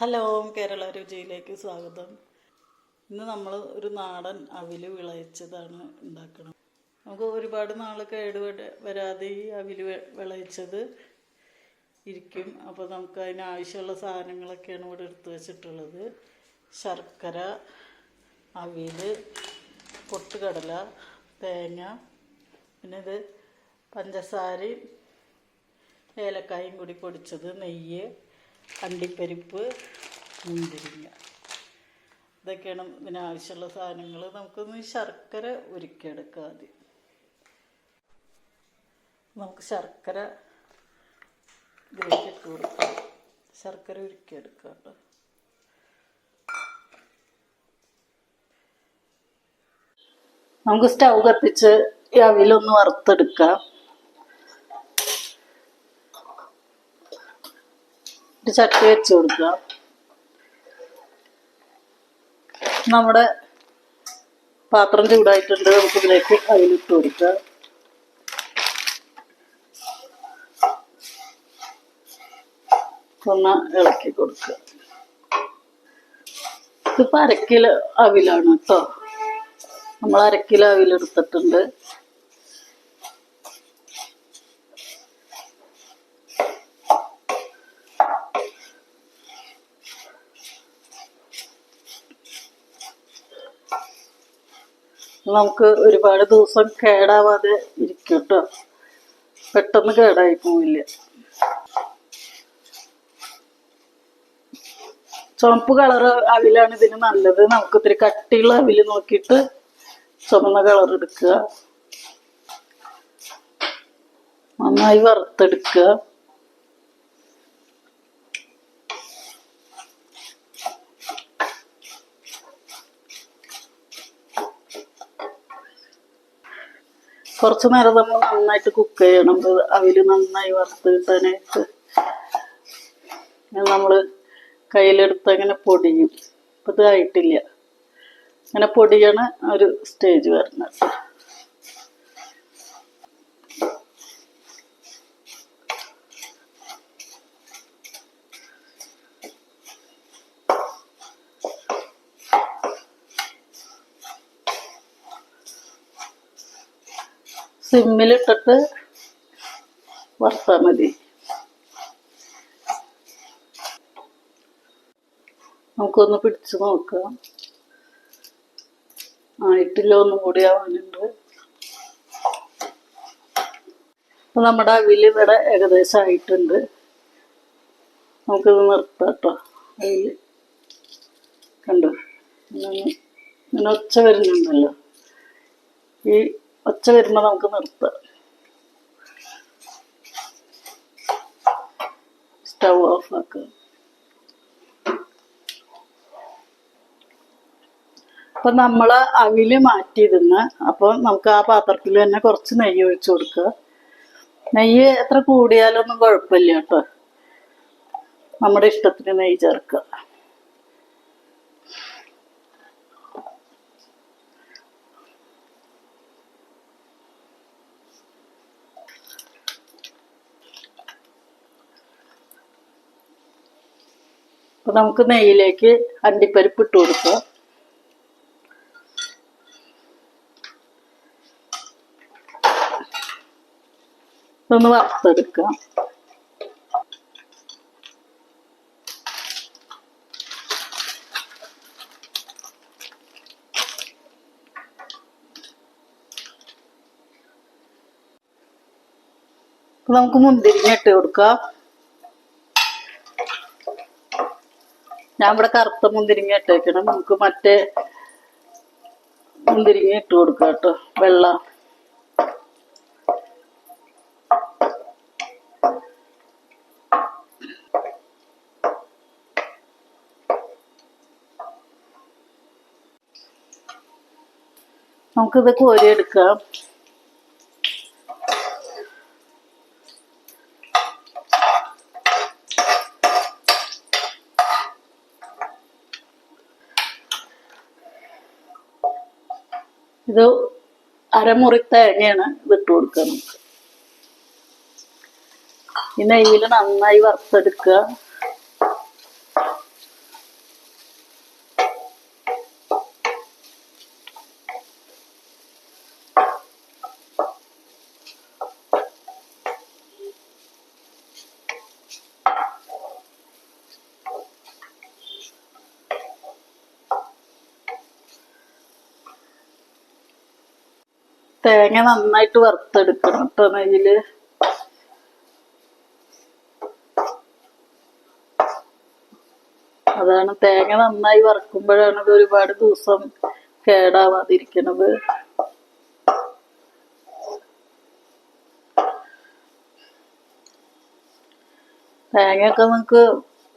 Hello Kerala രുചിയിലേക്ക് സ്വാഗതം. ഇന്ന് നമ്മൾ ഒരു നാടൻ അവിൽ വിളയിച്ചതാണ് ഉണ്ടാക്കണം. നമുക്ക് ഒരുപാട് നാൾ കേട് വര- വരാതെ ഈ അവിൽ വിളയിച്ചത് ഇരിക്കും. അപ്പോൾ നമുക്ക് അതിന് ആവശ്യമുള്ള സാധനങ്ങളൊക്കെയാണ് ഇവിടെ എടുത്തു വെച്ചിട്ടുള്ളത്. ശർക്കര അവിൽ പൊട്ടുകടല തേങ്ങ പിന്നെ ഇത് പഞ്ചസാരയും ഏലക്കായും കൂടി പൊടിച്ചത് നെയ്യ് അണ്ടിപ്പരിപ്പ് മുന്തിരിങ്ങ. ഇതൊക്കെയാണ് ഇതിനാവശ്യമുള്ള സാധനങ്ങൾ. നമുക്കൊന്ന് ശർക്കര ഉരുക്കിയെടുക്കാം ആദ്യം. നമുക്ക് ശർക്കര ഇതിലേക്ക് ഇട്ട് കൊടുക്കാം. ശർക്കര ഉരുക്കിയെടുക്കാം കേട്ടോ. നമുക്ക് സ്റ്റൗ കത്തിച്ച് ഈ അവിലൊന്ന് വറുത്തെടുക്കാം. ചട്ടി വെച്ച് കൊടുക്കുക. നമ്മുടെ പാത്രം ചൂടായിട്ടുണ്ട്. നമുക്ക് ഇതിലേക്ക് അതിലിട്ട് കൊടുക്കുക ഒന്ന് ഇളക്കി കൊടുക്കുക. ഇതിപ്പോൾ അരക്കിലോ അവിലാണ് കേട്ടോ. നമ്മൾ അരക്കിലോ അവിലെടുത്തിട്ടുണ്ട്. നമുക്ക് ഒരുപാട് ദിവസം കേടാവാതെ ഇരിക്കും കേട്ടോ പെട്ടെന്ന് കേടായി പോവില്ല. ചുമപ്പ് കളറ് അവിലാണ് ഇതിന് നല്ലത്. നമുക്ക് ഇത്തിരി കട്ടിയുള്ള അവിൽ നോക്കിയിട്ട് ചുമന്ന കളർ എടുക്കുക. നന്നായി വറുത്തെടുക്കുക. കുറച്ച് നേരം നമ്മൾ നന്നായിട്ട് കുക്ക് ചെയ്യണം. അവർ നന്നായി വറുത്ത് കിട്ടാനായിട്ട് നമ്മൾ കയ്യിലെടുത്ത് അങ്ങനെ പൊടിയും. ഇപ്പം ഇതായിട്ടില്ല അങ്ങനെ പൊടിയാണ് ഒരു സ്റ്റേജ് വരുന്നത്. സിമ്മിലിട്ടിട്ട് വറുത്താൽ മതി. നമുക്കൊന്ന് പിടിച്ചു നോക്കാം. ആയിട്ടില്ല ഒന്നും കൂടി ആവാനുണ്ട്. അപ്പൊ നമ്മുടെ അവിൽ ഇവിടെ ഏകദേശം ആയിട്ടുണ്ട് നമുക്കിത് നിർത്താം കേട്ടോ അവിൽ കണ്ടോ? ഇങ്ങനെ ഒച്ച വരുന്നുണ്ടല്ലോ. ഈ ഒച്ച വരുമ്പോൾ നമുക്ക് നിർത്താം. സ്റ്റൗ ഓഫ് ആക്കുക അപ്പൊ നമ്മൾ അവിൽ മാറ്റിയിരുന്ന് അപ്പൊ നമുക്ക് ആ പാത്രത്തിൽ തന്നെ കുറച്ച് നെയ്യ് ഒഴിച്ചു കൊടുക്കുക. നെയ്യ് എത്ര കൂടിയാലൊന്നും കുഴപ്പമില്ല കേട്ടോ. നമ്മുടെ ഇഷ്ടത്തിന് നെയ്യ് ചേർക്കുക. അപ്പൊ നമുക്ക് നെയ്യിലേക്ക് അണ്ടിപ്പരിപ്പ് ഇട്ട് കൊടുക്കും. ഇതൊന്ന് വറുത്തെടുക്കാം. നമുക്ക് മുന്തിരിങ്ങ ഇട്ട് കൊടുക്കാം. ഞാൻ ഇവിടെ കറുത്ത മുന്തിരിങ്ങ ഇട്ടേക്കണം നമുക്ക് മറ്റേ മുന്തിരിങ്ങ ഇട്ട് കൊടുക്കാം കേട്ടോ. വെള്ള. നമുക്കിത് കോരിയെടുക്കാം ഇത് അരമുറി തേങ്ങയാണ് വിട്ടു കൊടുക്കുക നമുക്ക്. ഈ നെയ്യിൽ നന്നായി വറുത്തെടുക്കുക. തേങ്ങ നന്നായിട്ട് വറുത്തെടുക്കണം. നെയ്യിൽ അതാണ് തേങ്ങ നന്നായി വറക്കുമ്പോഴാണ് ഇത് ഒരുപാട് ദിവസം കേടാവാതിരിക്കണത്. തേങ്ങയൊക്കെ നമുക്ക്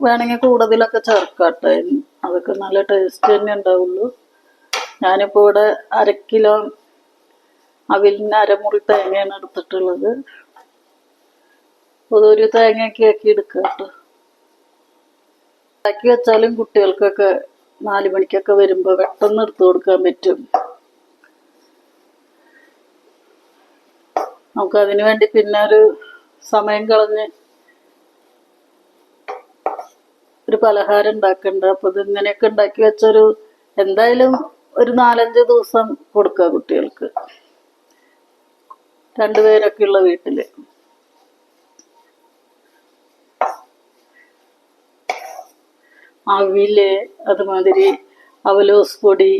വേണമെങ്കിൽ കൂടുതലൊക്കെ ചേർക്കാട്ടെ. അതൊക്കെ നല്ല ടേസ്റ്റ് തന്നെ ഉണ്ടാവുള്ളൂ. ഞാനിപ്പോൾ ഇവിടെ അര കിലോ അവിലിന് അരമുറി തേങ്ങയാണ് എടുത്തിട്ടുള്ളത്. അതൊരു തേങ്ങയൊക്കെ ആക്കി എടുക്കുക കേട്ടോ. വെച്ചാലും കുട്ടികൾക്കൊക്കെ നാല് മണിക്കൊക്കെ വരുമ്പോൾ പെട്ടെന്ന് എടുത്തു കൊടുക്കാൻ പറ്റും. നമുക്ക് അതിനു വേണ്ടി പിന്നെ ഒരു സമയം കളഞ്ഞ് ഒരു പലഹാരം ഉണ്ടാക്കണ്ട. അപ്പൊ ഇത് ഇങ്ങനെയൊക്കെ ഉണ്ടാക്കി വെച്ചൊരു എന്തായാലും ഒരു നാലഞ്ച് ദിവസം കൊടുക്കുക കുട്ടികൾക്ക്. രണ്ടുപേരൊക്കെ ഉള്ള വീട്ടിൽ. അവിൽ അതുമാതിരി അവലോസ് പൊടി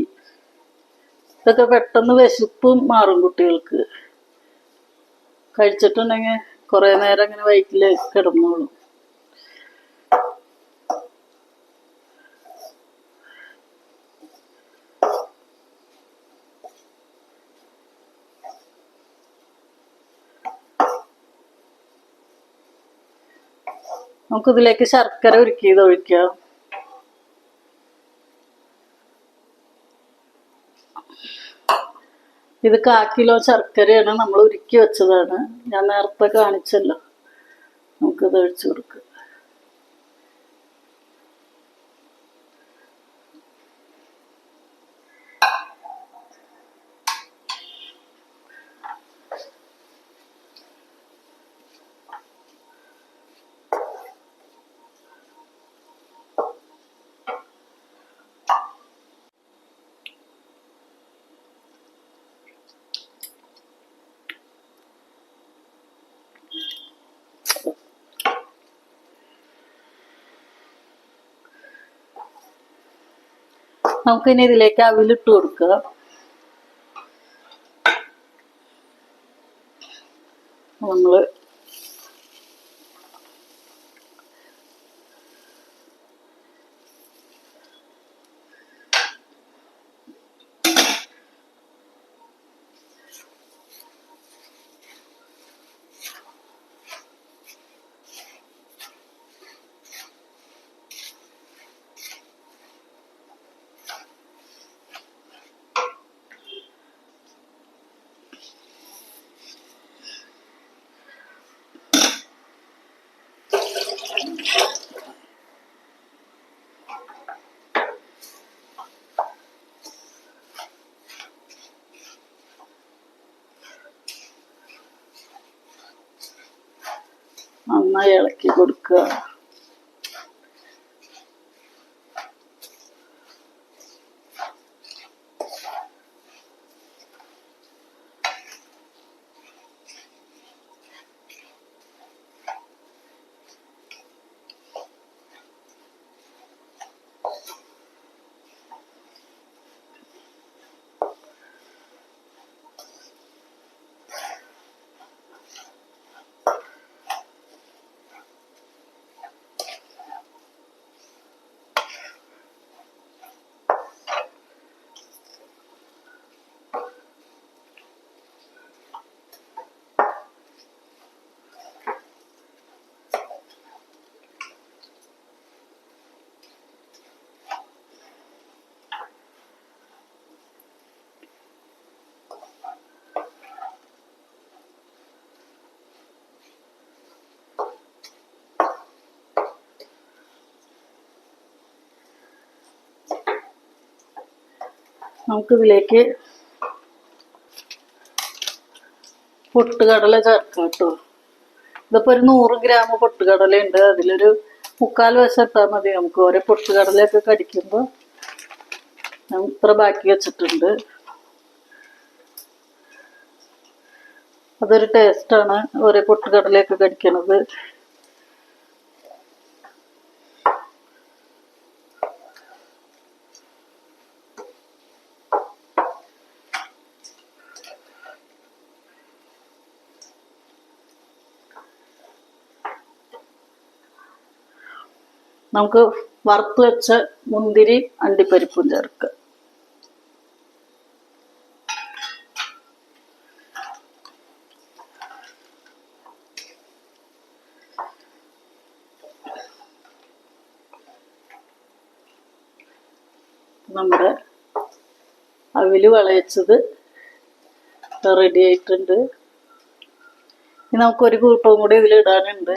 ഇതൊക്കെ പെട്ടെന്ന് വിശപ്പും മാറും കുട്ടികൾക്ക്. കഴിച്ചിട്ടുണ്ടെങ്കിൽ കുറേ നേരം ഇങ്ങനെ വയറ്റിൽ കിടന്നോളും. നമുക്ക് ഇതിലേക്ക് ശർക്കര ഉരുക്കിയത് ഒഴിക്കുക. ഇത് കാ കിലോ ശർക്കരയാണ് നമ്മൾ ഉരുക്കി വെച്ചതാണ്. ഞാൻ നേരത്തെ കാണിച്ചല്ലോ. നമുക്കിത് ഒഴിച്ചു കൊടുക്കാം. നമുക്കിനി ഇതിലേക്ക് അവിലിട്ട് കൊടുക്കുക. നമ്മൾ നന്നായി ഇളക്കി കൊടുക്കുക. നമുക്കിതിലേക്ക് പൊട്ടുകടല ചേർക്കാം കേട്ടോ. ഇതിപ്പോ ഒരു നൂറ് ഗ്രാം പൊട്ടുകടല ഉണ്ട് അതിലൊരു മുക്കാൽ വശം ഇട്ടാൽ മതി. നമുക്ക് ഓരോ പൊട്ടുകടലയൊക്കെ കടിക്കുമ്പോൾ ഞാൻ ഇത്ര ബാക്കി വെച്ചിട്ടുണ്ട്. അതൊരു ടേസ്റ്റാണ് ഓരോ പൊട്ടുകടലയൊക്കെ കടിക്കണത്. നമുക്ക് വറുത്ത് വെച്ച മുന്തിരി അണ്ടിപ്പരിപ്പും ചേർക്കുക. നമ്മുടെ അവിൽ വളയച്ചത് റെഡി ആയിട്ടുണ്ട്. നമുക്കൊരു കൂട്ടവും കൂടി ഇതിൽ ഇടാനുണ്ട്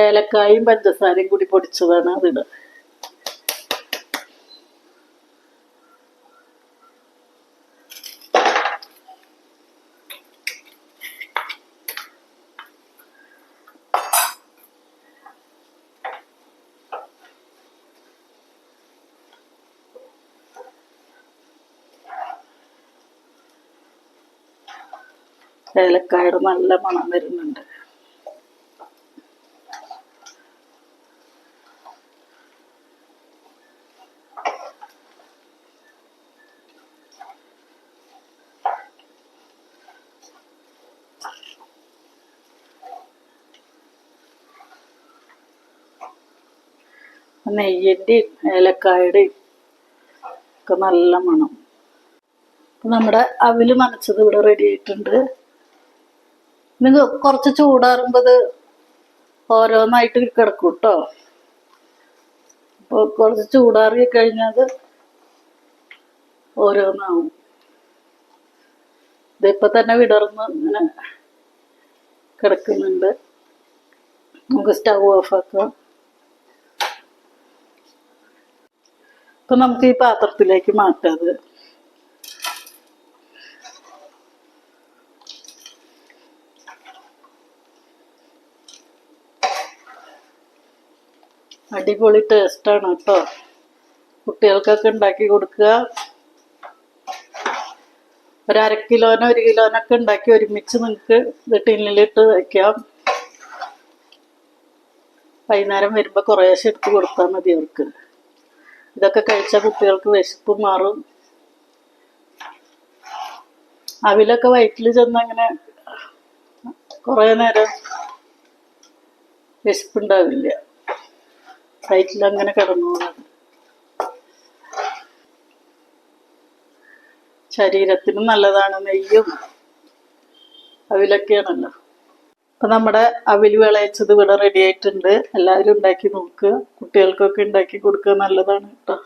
ഏലക്കായും പഞ്ചസാരയും കൂടി പൊടിച്ചതാണ് അതിടുക ഏലക്കായുടെ നല്ല മണം വരുന്നുണ്ട്. നെയ്യന്റെയും ഏലക്കായുടെയും ഒക്കെ നല്ല മണം. നമ്മുടെ അവിൽ നനച്ചത് ഇവിടെ റെഡി ആയിട്ടുണ്ട്. നിങ്ങൾ കുറച്ച് ചൂടാറുമ്പോൾ ഓരോന്നായിട്ട് കിടക്കും കേട്ടോ അപ്പോൾ കുറച്ച് ചൂടാറി കഴിഞ്ഞാൽ ഓരോന്നാവും. ഇതിപ്പോൾ തന്നെ വിടർന്ന് ഇങ്ങനെ കിടക്കുന്നുണ്ട്. നമുക്ക് സ്റ്റൗ ഓഫ് അപ്പൊ നമുക്ക് ഈ പാത്രത്തിലേക്ക് മാറ്റാത് അടിപൊളി ടേസ്റ്റാണ് കേട്ടോ. കുട്ടികൾക്കൊക്കെ ഉണ്ടാക്കി കൊടുക്കുക. ഒരു അര കിലോനോ ഒരു കിലോനൊക്കെ ഉണ്ടാക്കി ഒരുമിച്ച് നിങ്ങൾക്ക് ടിന്നിലിട്ട് വയ്ക്കാം വൈകുന്നേരം വരുമ്പോൾ കുറേശ്ശെ എടുത്ത് കൊടുത്താൽ മതി അവർക്ക്. ഇതൊക്കെ കഴിച്ചാൽ കുട്ടികൾക്ക് വിശപ്പ് മാറും. അവിലൊക്കെ വയറ്റിൽ ചെന്ന് അങ്ങനെ കുറേ നേരം വിശപ്പുണ്ടാവില്ല. വയറ്റിൽ അങ്ങനെ കിടന്നോളാം. ശരീരത്തിനും നല്ലതാണ് നെയ്യും അവിലൊക്കെയാണല്ലോ. അപ്പൊ നമ്മുടെ അവിൽ വിളയിച്ചത് ഇവിടെ റെഡി ആയിട്ടുണ്ട്. എല്ലാവരും ഉണ്ടാക്കി നോക്കുക കുട്ടികൾക്കൊക്കെ ഉണ്ടാക്കി കൊടുക്കുക നല്ലതാണ് കേട്ടോ